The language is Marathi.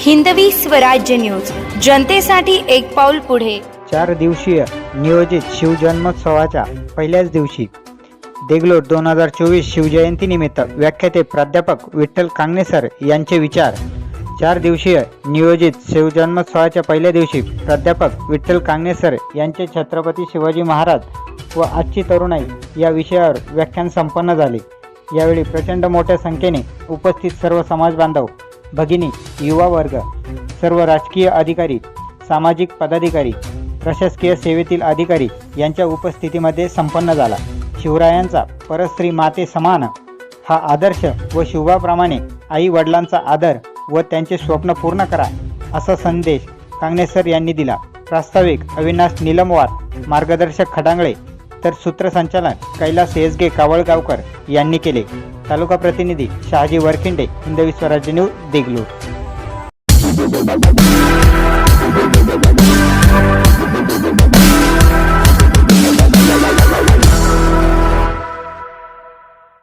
हिंदवी स्वराज्य न्यूज. जनतेसाठी एक पाऊल पुढे. चार दिवसीय नियोजित शिवजन्मोत्सवाच्या पहिल्याच दिवशी देगलोट दोन हजार चोवीस शिवजयंतीनिमित्त व्याख्याते प्राध्यापक विठ्ठल कांगणेसर यांचे विचार. चार दिवसीय नियोजित शिवजन्मोत्सवाच्या पहिल्या दिवशी प्राध्यापक विठ्ठल कांगणेसर यांचे छत्रपती शिवाजी महाराज व आजची तरुणाई या विषयावर व्याख्यान संपन्न झाले. यावेळी प्रचंड मोठ्या संख्येने उपस्थित सर्व समाज बांधव भगिनी युवा वर्ग सर्व राजकीय अधिकारी सामाजिक पदाधिकारी प्रशासकीय सेवेतील अधिकारी यांच्या उपस्थितीमध्ये संपन्न झाला. शिवरायांचा परस्त्री माते समान हा आदर्श व शिवबाप्रमाणे आई वडिलांचा आदर व त्यांचे स्वप्न पूर्ण करा असा संदेश कांगणेसर यांनी दिला. प्रास्ताविक अविनाश निलमवार मार्गदर्शक खडांगळे तर सूत्रसंचालन कैलास एसगे कावळगावकर यांनी केले. તાલુકા પ્રતિનિધિ શાહજી વરખિંડે હિન્દવી સ્વરાજ્ય ન્યૂઝ દેગલું